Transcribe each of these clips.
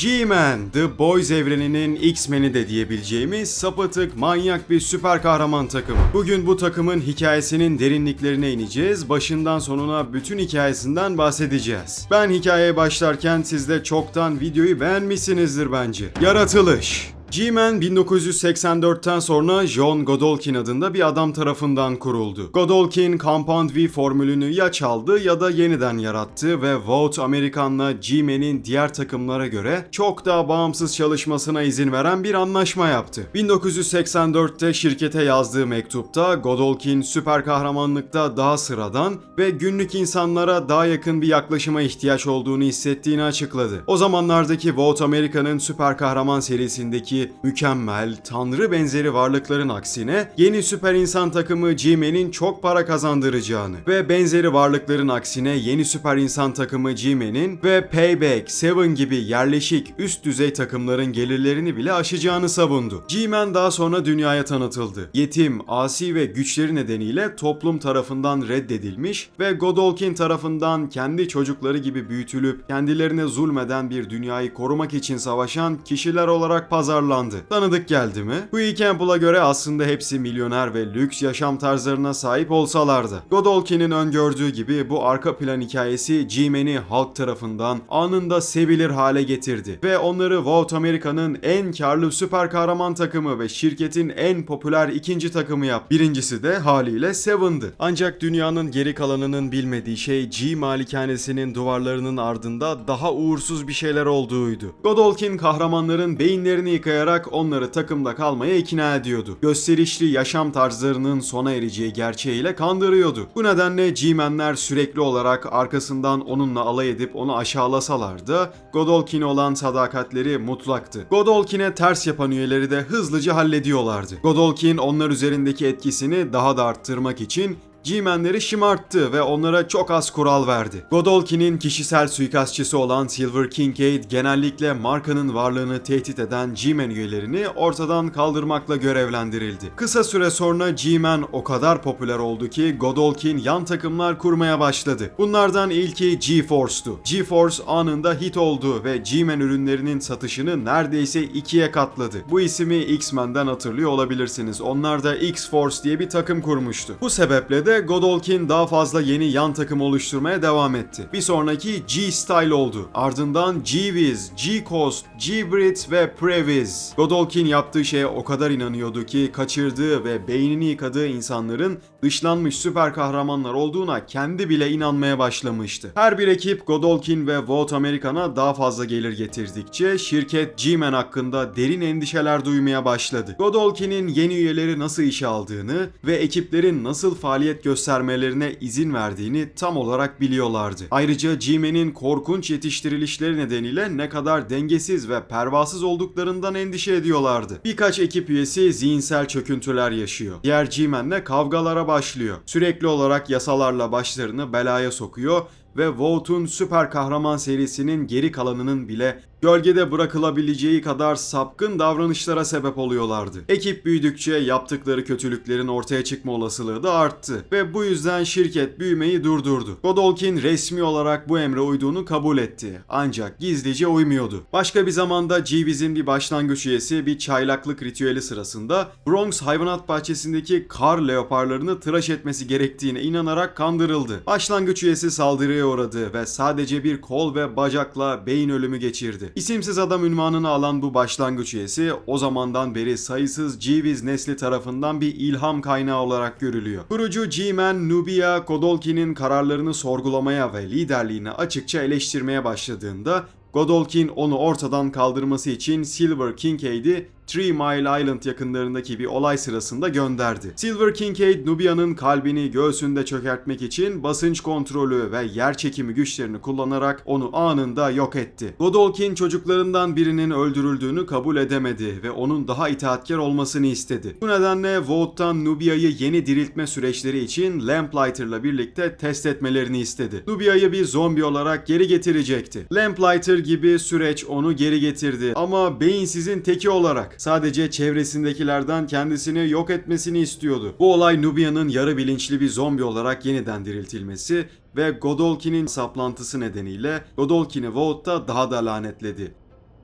G-Man, The Boys evreninin X-Men'i de diyebileceğimiz sapıtık, manyak bir süper kahraman takımı. Bugün bu takımın hikayesinin derinliklerine ineceğiz, başından sonuna bütün hikayesinden bahsedeceğiz. Ben hikayeye başlarken siz de çoktan videoyu beğenmişsinizdir bence. Yaratılış G-Man 1984'ten sonra John Godolkin adında bir adam tarafından kuruldu. Godolkin Compound V formülünü ya çaldı ya da yeniden yarattı ve Vought Amerikan'la G-Man'in diğer takımlara göre çok daha bağımsız çalışmasına izin veren bir anlaşma yaptı. 1984'te şirkete yazdığı mektupta Godolkin süper kahramanlıkta daha sıradan ve günlük insanlara daha yakın bir yaklaşıma ihtiyaç olduğunu hissettiğini açıkladı. O zamanlardaki Vought Amerika'nın süper kahraman serisindeki mükemmel, tanrı benzeri varlıkların aksine yeni süper insan takımı G-Man'in çok para kazandıracağını ve benzeri varlıkların aksine yeni süper insan takımı G-Man'in ve Payback, Seven gibi yerleşik üst düzey takımların gelirlerini bile aşacağını savundu. G-Man daha sonra dünyaya tanıtıldı. Yetim, asi ve güçleri nedeniyle toplum tarafından reddedilmiş ve Godolkin tarafından kendi çocukları gibi büyütülüp kendilerine zulmeden bir dünyayı korumak için savaşan kişiler olarak pazarlandı. Tanıdık geldi mi? Huey Campbell'a göre aslında hepsi milyoner ve lüks yaşam tarzlarına sahip olsalardı. Godolkin'in öngördüğü gibi bu arka plan hikayesi G-Man'i halk tarafından anında sevilir hale getirdi ve onları Vought Amerika'nın en karlı süper kahraman takımı ve şirketin en popüler ikinci takımı yaptı. Birincisi de haliyle Seven'dı. Ancak dünyanın geri kalanının bilmediği şey G malikanesinin duvarlarının ardında daha uğursuz bir şeyler olduğuydu. Godolkin kahramanların beyinlerini yıkayarak onları takımda kalmaya ikna ediyordu. Gösterişli yaşam tarzlarının sona ereceği gerçeğiyle kandırıyordu. Bu nedenle G-Men'ler sürekli olarak arkasından onunla alay edip onu aşağılasalar da Godolkin'e olan sadakatleri mutlaktı. Godolkin'e ters yapan üyeleri de hızlıca hallediyorlardı. Godolkin onlar üzerindeki etkisini daha da arttırmak için G-Men'leri şımarttı ve onlara çok az kural verdi. Godolkin'in kişisel suikastçısı olan Silver Kincaid genellikle markanın varlığını tehdit eden G-Men üyelerini ortadan kaldırmakla görevlendirildi. Kısa süre sonra G-Men o kadar popüler oldu ki Godolkin yan takımlar kurmaya başladı. Bunlardan ilki G-Force'tu. G-Force anında hit oldu ve G-Men ürünlerinin satışını neredeyse ikiye katladı. Bu ismi X-Men'den hatırlıyor olabilirsiniz. Onlar da X-Force diye bir takım kurmuştu. Bu sebeple de Godolkin daha fazla yeni yan takım oluşturmaya devam etti. Bir sonraki G-Style oldu. Ardından G-Wiz, G-Coast, G-Brit ve Previz. Godolkin yaptığı şeye o kadar inanıyordu ki kaçırdığı ve beynini yıkadığı insanların dışlanmış süper kahramanlar olduğuna kendi bile inanmaya başlamıştı. Her bir ekip Godolkin ve Vought American'a daha fazla gelir getirdikçe şirket G-Man hakkında derin endişeler duymaya başladı. Godolkin'in yeni üyeleri nasıl işe aldığını ve ekiplerin nasıl faaliyet göstermelerine izin verdiğini tam olarak biliyorlardı. Ayrıca G-Man'in korkunç yetiştirilişleri nedeniyle ne kadar dengesiz ve pervasız olduklarından endişe ediyorlardı. Birkaç ekip üyesi zihinsel çöküntüler yaşıyor. Diğer G-Man'le kavgalara başlıyor. Sürekli olarak yasalarla başlarını belaya sokuyor ve Vough'un süper kahraman serisinin geri kalanının bile gölgede bırakılabileceği kadar sapkın davranışlara sebep oluyorlardı. Ekip büyüdükçe yaptıkları kötülüklerin ortaya çıkma olasılığı da arttı ve bu yüzden şirket büyümeyi durdurdu. Godolkin resmi olarak bu emre uyduğunu kabul etti ancak gizlice uymuyordu. Başka bir zamanda Jeeves'in bir başlangıç üyesi bir çaylaklık ritüeli sırasında Bronx hayvanat bahçesindeki kar leoparlarını tıraş etmesi gerektiğine inanarak kandırıldı. Başlangıç üyesi saldırıya uğradı ve sadece bir kol ve bacakla beyin ölümü geçirdi. İsimsiz adam ünvanını alan bu başlangıç üyesi o zamandan beri sayısız Jeeves nesli tarafından bir ilham kaynağı olarak görülüyor. Kurucu G-Man Nubia Godolkin'in kararlarını sorgulamaya ve liderliğini açıkça eleştirmeye başladığında Godolkin onu ortadan kaldırması için Silver Kincaid'i Three Mile Island yakınlarındaki bir olay sırasında gönderdi. Silver Kincaid, Nubia'nın kalbini göğsünde çökertmek için basınç kontrolü ve yer çekimi güçlerini kullanarak onu anında yok etti. Godolkin çocuklarından birinin öldürüldüğünü kabul edemedi ve onun daha itaatkar olmasını istedi. Bu nedenle Vough'tan Nubia'yı yeni diriltme süreçleri için Lamplighter'la birlikte test etmelerini istedi. Nubia'yı bir zombi olarak geri getirecekti. Lamplighter gibi süreç onu geri getirdi ama beyinsizin teki olarak sadece çevresindekilerden kendisini yok etmesini istiyordu. Bu olay Nubia'nın yarı bilinçli bir zombi olarak yeniden diriltilmesi ve Godolkin'in saplantısı nedeniyle Godolkin'i Vough'ta daha da lanetledi.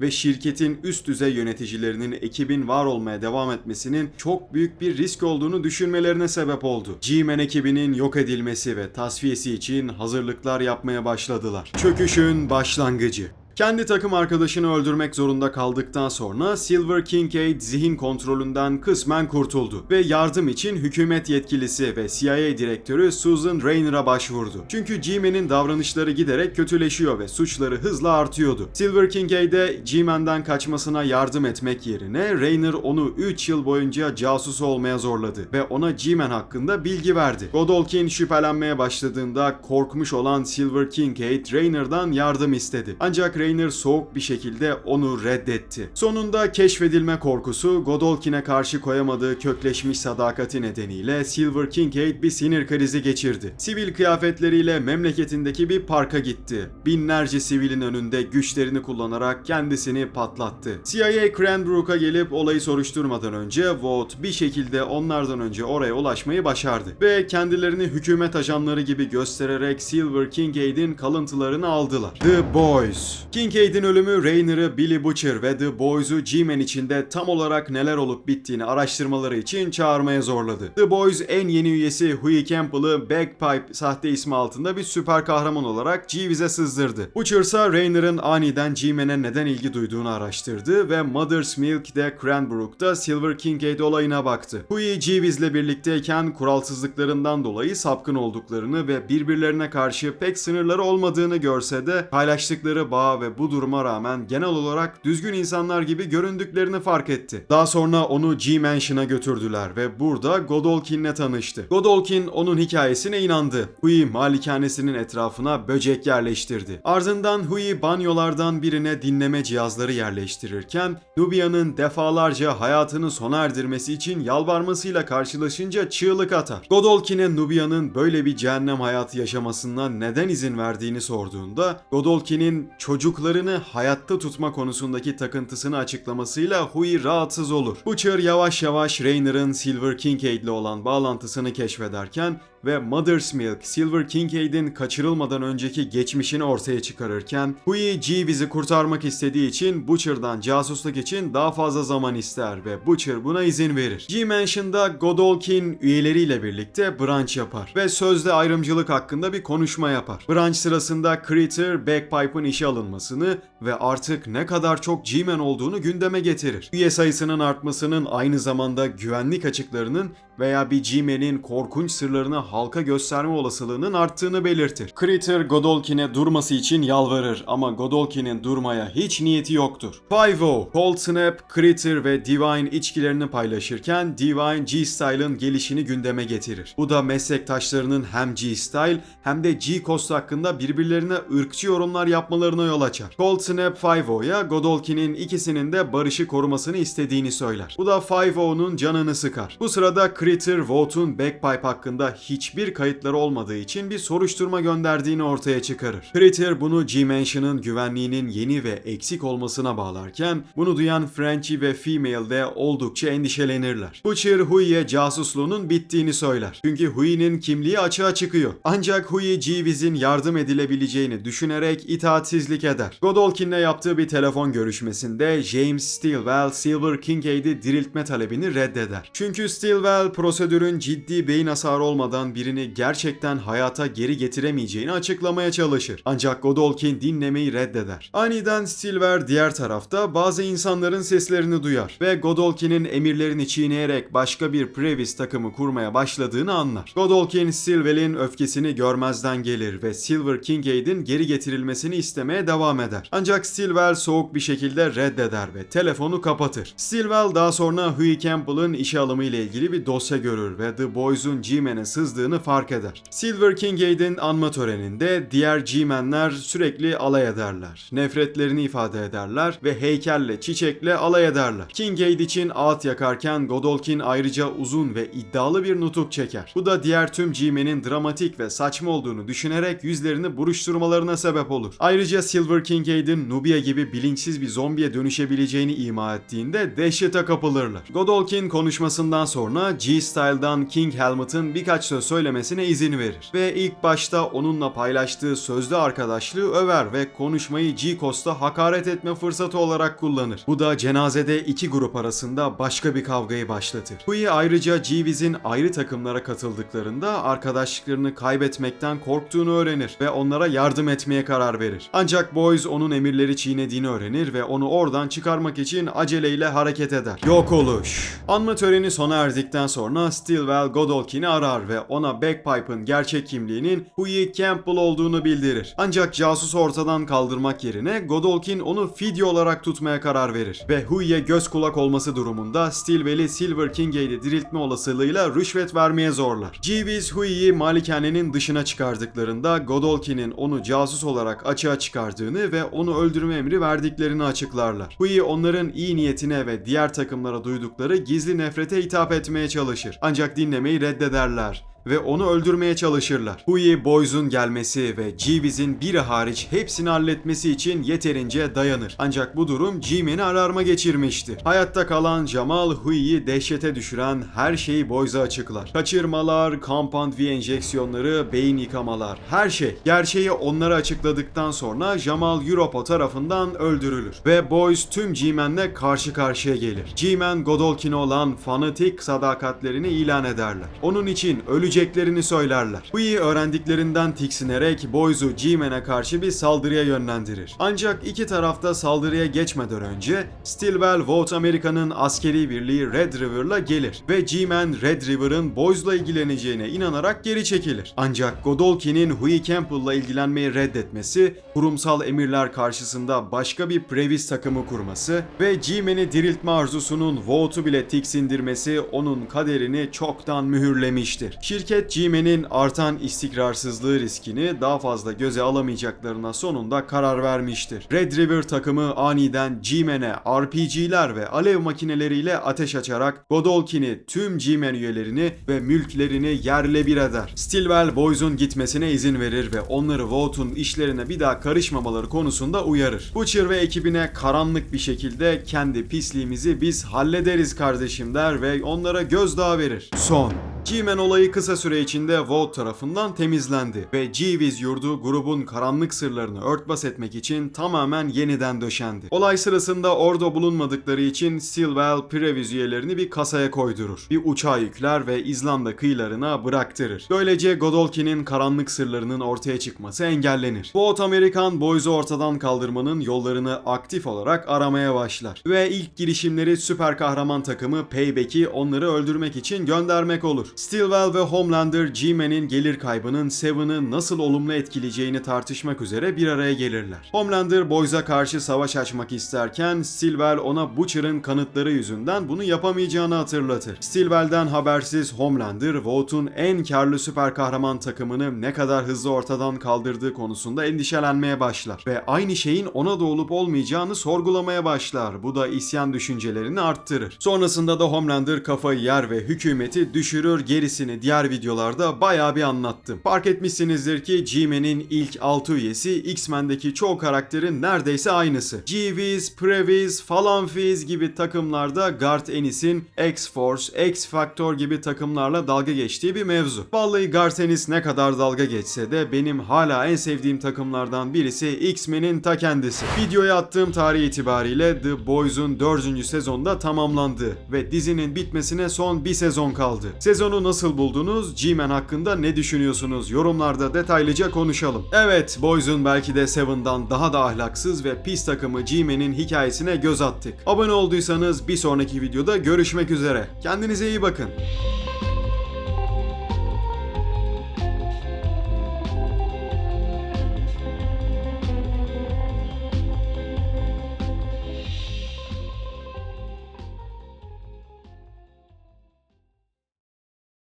ve şirketin üst düzey yöneticilerinin ekibin var olmaya devam etmesinin çok büyük bir risk olduğunu düşünmelerine sebep oldu. G-Man ekibinin yok edilmesi ve tasfiyesi için hazırlıklar yapmaya başladılar. Çöküşün başlangıcı. Kendi takım arkadaşını öldürmek zorunda kaldıktan sonra Silver Kincaid zihin kontrolünden kısmen kurtuldu ve yardım için hükümet yetkilisi ve CIA direktörü Susan Rayner'a başvurdu. Çünkü G-Man'in davranışları giderek kötüleşiyor ve suçları hızla artıyordu. Silver Kincaid'e G-Man'den kaçmasına yardım etmek yerine Rayner onu 3 yıl boyunca casus olmaya zorladı ve ona G-Man hakkında bilgi verdi. Godolkin şüphelenmeye başladığında korkmuş olan Silver Kincaid Rayner'dan yardım istedi. Ancak Rayner soğuk bir şekilde onu reddetti. Sonunda keşfedilme korkusu Godolkin'e karşı koyamadığı kökleşmiş sadakati nedeniyle Silver Kincaid bir sinir krizi geçirdi. Sivil kıyafetleriyle memleketindeki bir parka gitti. Binlerce sivilin önünde güçlerini kullanarak kendisini patlattı. CIA Cranbrook'a gelip olayı soruşturmadan önce Vought bir şekilde onlardan önce oraya ulaşmayı başardı ve kendilerini hükümet ajanları gibi göstererek Silver Kincaid'in kalıntılarını aldılar. The Boys Kincaid'in ölümü Rayner'ı, Billy Butcher ve The Boys'u G-Man içinde tam olarak neler olup bittiğini araştırmaları için çağırmaya zorladı. The Boys en yeni üyesi Huey Campbell'ı Bagpipe sahte ismi altında bir süper kahraman olarak Jeeves'e sızdırdı. Butcher ise Rayner'ın aniden G-Man'e neden ilgi duyduğunu araştırdı ve Mother's Milk'de Cranbrook'ta Silver Kincaid olayına baktı. Huey Jeeves'le birlikteyken kuralsızlıklarından dolayı sapkın olduklarını ve birbirlerine karşı pek sınırları olmadığını görse de paylaştıkları bağ ve bu duruma rağmen genel olarak düzgün insanlar gibi göründüklerini fark etti. Daha sonra onu G-Mansion'a götürdüler ve burada Godolkin'le tanıştı. Godolkin onun hikayesine inandı. Hui malikanesinin etrafına böcek yerleştirdi. Ardından Hui banyolardan birine dinleme cihazları yerleştirirken Nubia'nın defalarca hayatını sona erdirmesi için yalvarmasıyla karşılaşınca çığlık atar. Godolkin'e Nubia'nın böyle bir cehennem hayatı yaşamasına neden izin verdiğini sorduğunda Godolkin'in çocuklarını hayatta tutma konusundaki takıntısını açıklamasıyla Hui rahatsız olur. Butcher yavaş yavaş Rayner'ın Silver Kincaid'le olan bağlantısını keşfederken ve Mother's Milk, Silver Kincaid'in kaçırılmadan önceki geçmişini ortaya çıkarırken Hui Jeeves'i kurtarmak istediği için Butcher'dan casusluk için daha fazla zaman ister ve Butcher buna izin verir. G-Mansion'da Godolkin üyeleriyle birlikte brunch yapar ve sözde ayrımcılık hakkında bir konuşma yapar. Brunch sırasında Critter, Bagpipe'ın işe alınmasını ve artık ne kadar çok G-Man olduğunu gündeme getirir. Üye sayısının artmasının aynı zamanda güvenlik açıklarının veya bir G-Man'in korkunç sırlarını halka gösterme olasılığının arttığını belirtir. Critter Godolkin'e durması için yalvarır ama Godolkin'in durmaya hiç niyeti yoktur. Five-O, Cold Snap, Critter ve Divine içkilerini paylaşırken Divine G-Style'ın gelişini gündeme getirir. Bu da meslektaşlarının hem G-Style hem de G-Cost hakkında birbirlerine ırkçı yorumlar yapmalarına yol açar. Cold Snap Five-O'ya Godolkin'in ikisinin de barışı korumasını istediğini söyler. Bu da Five-O'nun canını sıkar. Bu sırada Critter, Vaught'un Bagpipe hakkında hiçbir kayıtları olmadığı için bir soruşturma gönderdiğini ortaya çıkarır. Critter bunu G-Mansion'ın güvenliğinin yeni ve eksik olmasına bağlarken bunu duyan Frenchie ve Female de oldukça endişelenirler. Butcher Huey'e casusluğunun bittiğini söyler. Çünkü Huey'nin kimliği açığa çıkıyor. Ancak Huey Jeeves'in yardım edilebileceğini düşünerek itaatsizlik eder. Godolkin'le yaptığı bir telefon görüşmesinde James Stilwell Silver Kincaid'i diriltme talebini reddeder. Çünkü Stilwell prosedürün ciddi beyin hasarı olmadan birini gerçekten hayata geri getiremeyeceğini açıklamaya çalışır. Ancak Godolkin dinlemeyi reddeder. Aniden Stilwell diğer tarafta bazı insanların seslerini duyar ve Godolkin'in emirlerini çiğneyerek başka bir Previs takımı kurmaya başladığını anlar. Godolkin Stilwell'in öfkesini görmezden gelir ve Silver Kincaid'in geri getirilmesini istemeye devam eder. Ancak Stilwell soğuk bir şekilde reddeder ve telefonu kapatır. Stilwell daha sonra Huey Campbell'ın işe alımı ile ilgili bir dosya görür ve The Boys'un G-Man'e sızdığını fark eder. Silver Kincaid'in anma töreninde diğer G-Man'ler sürekli alay ederler. Nefretlerini ifade ederler ve heykelle, çiçekle alay ederler. Kincaid için ağıt yakarken Godolkin ayrıca uzun ve iddialı bir nutuk çeker. Bu da diğer tüm G-Man'in dramatik ve saçma olduğunu düşünerek yüzlerini buruşturmalarına sebep olur. Ayrıca Silver Kincaid'in Nubia gibi bilinçsiz bir zombiye dönüşebileceğini ima ettiğinde dehşete kapılırlar. Godolkin konuşmasından sonra G-Style'dan King Helmut'ın birkaç söz söylemesine izin verir. Ve ilk başta onunla paylaştığı sözlü arkadaşlığı över ve konuşmayı G-Cost'a hakaret etme fırsatı olarak kullanır. Bu da cenazede iki grup arasında başka bir kavgayı başlatır. Hui ayrıca G-Wiz'in ayrı takımlara katıldıklarında arkadaşlıklarını kaybetmekten korktuğunu öğrenir ve onlara yardım etmeye karar verir. Ancak Boys onun emirleri çiğnediğini öğrenir ve onu oradan çıkarmak için aceleyle hareket eder. Yok oluş. Anma töreni sona erdikten sonra Stilwell Godolkin'i arar ve ona Bagpipe'ın gerçek kimliğinin Hui Campbell olduğunu bildirir. Ancak casusu ortadan kaldırmak yerine Godolkin onu fidye olarak tutmaya karar verir ve Hui'ye göz kulak olması durumunda Stilwell'i Silver King'e diriltme olasılığıyla rüşvet vermeye zorlar. Jeeves Hui'yi malikanenin dışına çıkardıklarında Godolkin'in onu casus olarak açığa çıkardığını ve onu öldürme emri verdiklerini açıklarlar. Hui onların iyi niyetine ve diğer takımlara duydukları gizli nefrete hitap etmeye çalışır. Ancak dinlemeyi reddederler ve onu öldürmeye çalışırlar. Hui Boys'un gelmesi ve Jeeves'in biri hariç hepsini halletmesi için yeterince dayanır. Ancak bu durum G-Man'i alarma geçirmiştir. Hayatta kalan Jamal Hui'yi dehşete düşüren her şeyi Boys'a açıklar. Kaçırmalar, compound V enjeksiyonları, beyin yıkamalar, her şey. Gerçeği onlara açıkladıktan sonra Jamal Europo tarafından öldürülür. Ve Boys tüm G-Man'le karşı karşıya gelir. G-Man Godolkin'e olan fanatik sadakatlerini ilan ederler. Onun için öleceklerini söylerler. Hui öğrendiklerinden tiksinerek Boys'u G-Man'e karşı bir saldırıya yönlendirir. Ancak iki tarafta saldırıya geçmeden önce Stilwell Vote Amerika'nın askeri birliği Red River'la gelir ve G-Man Red River'ın Boys'la ilgileneceğine inanarak geri çekilir. Ancak Godolkin'in Hui Campbell'la ilgilenmeyi reddetmesi, kurumsal emirler karşısında başka bir Previs takımı kurması ve G-Man'i diriltme arzusunun Vote'u bile tiksindirmesi onun kaderini çoktan mühürlemiştir. Şirket G-Man'in artan istikrarsızlığı riskini daha fazla göze alamayacaklarına sonunda karar vermiştir. Red River takımı aniden G-Man'e RPG'ler ve alev makineleriyle ateş açarak Godolkin'i, tüm G-Man üyelerini ve mülklerini yerle bir eder. Stilwell Boys'un gitmesine izin verir ve onları Vought'un işlerine bir daha karışmamaları konusunda uyarır. Butcher ve ekibine karanlık bir şekilde kendi pisliğimizi biz hallederiz kardeşim der ve onlara gözdağı verir. Son. G-Man olayı kısa süre içinde Vault tarafından temizlendi ve G-Wiz yurdu grubun karanlık sırlarını örtbas etmek için tamamen yeniden döşendi. Olay sırasında orada bulunmadıkları için Stilwell Previz üyelerini bir kasaya koydurur. Bir uçağa yükler ve İzlanda kıyılarına bıraktırır. Böylece Godolkin'in karanlık sırlarının ortaya çıkması engellenir. Vault Amerikan Boys'u ortadan kaldırmanın yollarını aktif olarak aramaya başlar. Ve ilk girişimleri süper kahraman takımı Payback'i onları öldürmek için göndermek olur. Stilwell ve Homelander G-Man'in gelir kaybının Seven'ı nasıl olumlu etkileyeceğini tartışmak üzere bir araya gelirler. Homelander Boys'a karşı savaş açmak isterken Stilwell ona Butcher'ın kanıtları yüzünden bunu yapamayacağını hatırlatır. Stilwell'den habersiz Homelander, Vaught'un en karlı süper kahraman takımını ne kadar hızlı ortadan kaldırdığı konusunda endişelenmeye başlar ve aynı şeyin ona da olup olmayacağını sorgulamaya başlar. Bu da isyan düşüncelerini arttırır. Sonrasında da Homelander kafayı yer ve hükümeti düşürür gerisini diğer videolarda bayağı bir anlattım. Fark etmişsinizdir ki G-Man'in ilk 6 üyesi X-Men'deki çoğu karakterin neredeyse aynısı. G-Wiz, Previz, falan Fiz gibi takımlarda Garth Ennis'in X-Force, X-Factor gibi takımlarla dalga geçtiği bir mevzu. Vallahi Garth Ennis ne kadar dalga geçse de benim hala en sevdiğim takımlardan birisi X-Men'in ta kendisi. Videoya attığım tarih itibariyle The Boys'un 4. sezonda tamamlandı ve dizinin bitmesine son bir sezon kaldı. Sezonu nasıl buldunuz? G-Man hakkında ne düşünüyorsunuz? Yorumlarda detaylıca konuşalım. Evet, Boys'un belki de Seven'dan daha da ahlaksız ve pis takımı G-Man'in hikayesine göz attık. Abone olduysanız bir sonraki videoda görüşmek üzere. Kendinize iyi bakın.